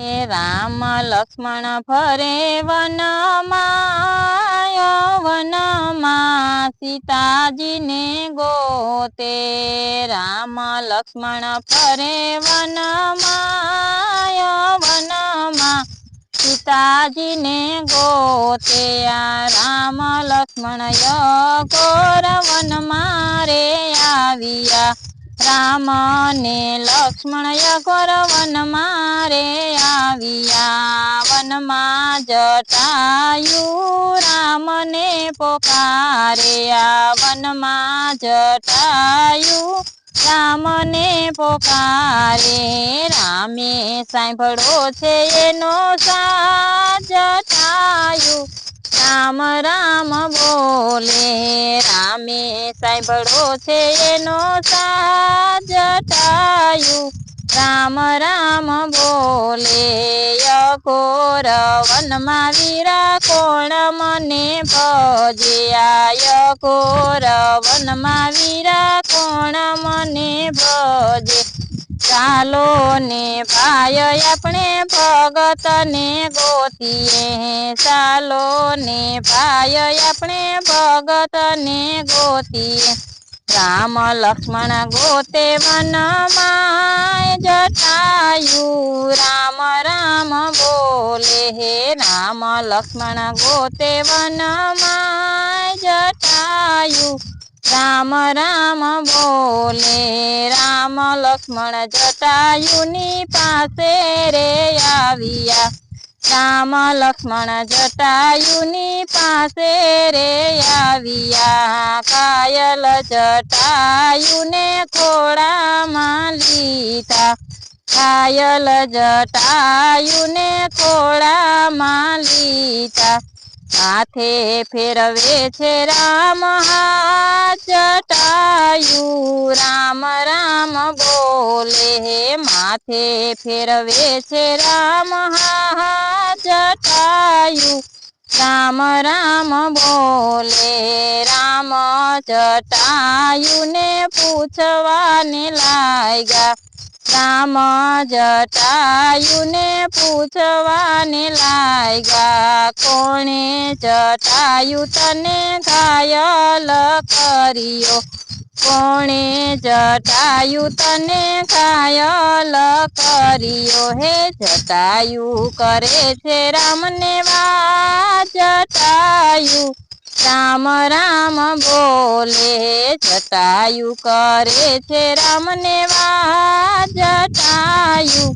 રામ લક્ષ્મણ ફરે વનમાં વનમાં સીતાજીને ગોતે. રામ લક્ષ્મણ ફરે વનમાં વનમાં સીતાજીને ગોતે. આ રામ લક્ષ્મણ યગોર વનમાં રે આવ્યા. રામ ને લક્ષ્મણ યગોર વનમાં રે આવ્યા. વનમાં જટાયું રામને પોકારે. આ વનમાં જટાયું રામને પોકારે. રામે સાંભળો છે એનો સા જટાયું રામ રામ બોલે, રામે સાંભળો છે એનો સાજ રામ રામ બોલે યકોર વનમાં વીરા કોણ મને ભજ્યા યકોર વનમાં વીરા કોણ મને ભજે? ચાલો ને ભાઈ આપણે ભગતને ગોતીએ. ચાલો ને ભાઈ આપણે ભગતને ગોતીએ. રામ લક્ષ્મણ ગોતે વનમાં જટાયું. રામ રામ બોલે હે રામ લક્ષ્મણ ગોતે વનમાં જટાયું. રામ રામ બોલે, રામ લક્ષ્મણ જટાયુની પાસે રે આવ્યા. રામ લક્ષ્મણ જટાયુની પાસે રે આવ્યા. કાયલ જટાયુને ખોળામાં લીધા. કાયલ જટાયુને ખોળામાં લીધા. હાથે ફેરવે છે રામ જટાયું રામ રામ બોલે માથે ફેરવે છે રામ જટાયું રામ રામ બોલે, રામ જટાયું ને પૂછવાને લાગ્યા. રામ જટાયુને પૂછવાને લાગ્યા કોણે જટાયુ તને ઘાયલ કર્યો? કોણે જટાયુ તને ઘાયલ કર્યો? હે જટાયુ કરે છે રામને વા જટાયુ રામ રામ બોલે, જટાયુ કરે છે રામને વા જટાયુ.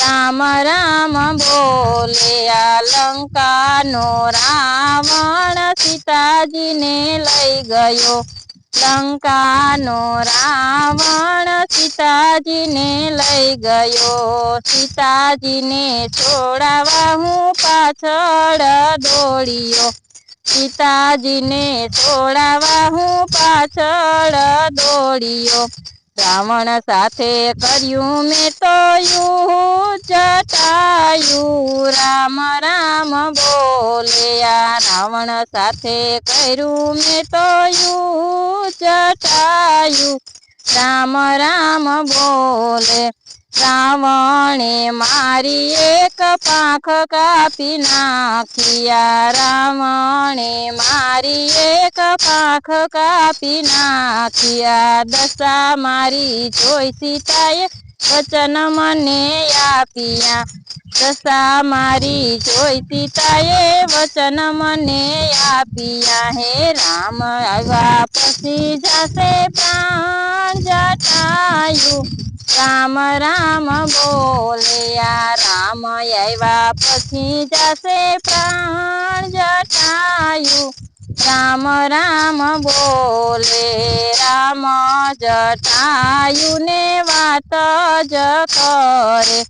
રામ રામ બોલે આ લંકાનો રાવણ સીતાજીને લઈ ગયો. લંકાનો રાવણ સીતાજીને લઈ ગયો. સીતાજીને છોડાવા હું પાછળ દોડ્યો. સીતાજીને છોડાવા હું પાછળ દોડ્યો. રાવણ સાથે કર્યું મેં તો યુ જટાયું. રામ રામ બોલ્યા, રાવણ સાથે કર્યું મેં તો યુ જટાયું. રામ રામ બોલે રાવણે મારી એક પાંખ કાપી નાખ્યા રાવણે મારી એક પાંખ કાપી નાખ્યા દશા મારી જોઈ સીતાએ વચન મને આપ્યા. દશા મારી જોઈ સીતાએ વચન મને આપ્યા. હે રામ આવ્યા પછી જશે પ્રાણ જટાયું. રામ રામ બોલ્યા રામ આવ્યા પછી જશે પ્રાણ જટાયું. રામ રામ બોલે રામ જટાયુને વાત જ કરે.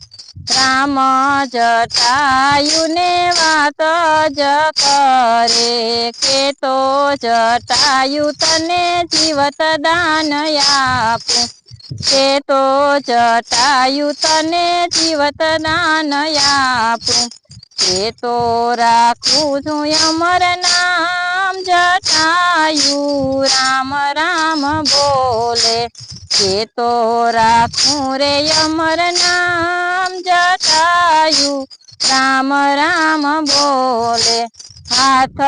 રામ જટાયુને વાત જ કરે કે તો જટાયું તને જીવત દાન આપું. તે તો જટાયુ તને જીવત દાન આપું. તે તો રાખું છું અમર નામ જટાયુ. રામ રામ બોલે. કે તો રાખું રે અમર નામ જટાયુ. રામ રામ બોલે. હાથ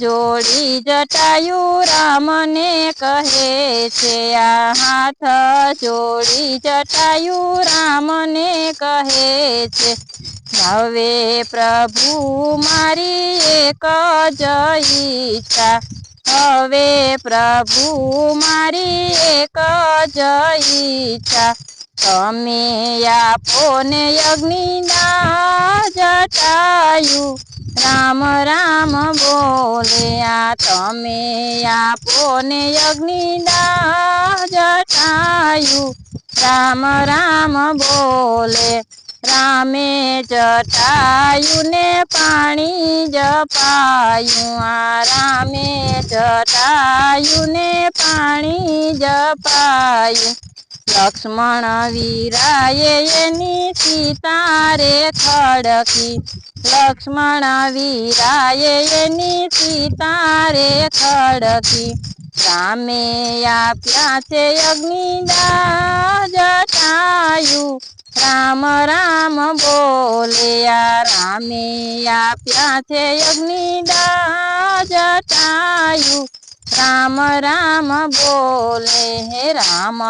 જોડી જટાયુ રામને કહે છે, આ હાથ જોડી જટાયુ રામને કહે છે હવે પ્રભુ મારી એક જ ઈચ્છા, હવે પ્રભુ મારી એક જ ઈચ્છા તમે આપોને અગ્નિના જટાયું. રામ રામ બોલે, આ તમે આપોને અગ્નિના જટાયું. રામ રામ બોલે, રામે જટાયું ને પાણી જપાયું. આ રામે જટાયું ને પાણી જપાયું. લક્ષ્મણ વીરાએ એની સીતા રે ખડકી લક્ષ્મણ વીરાએ એની સીતા રે ખડકી સામે આપ્યા છે અગ્નિદા જટાયું. રામ રામ બોલ્યા, રામે આપ્યા છે અગ્નિદા જટાયું. રામ રામ બોલે, હે રામ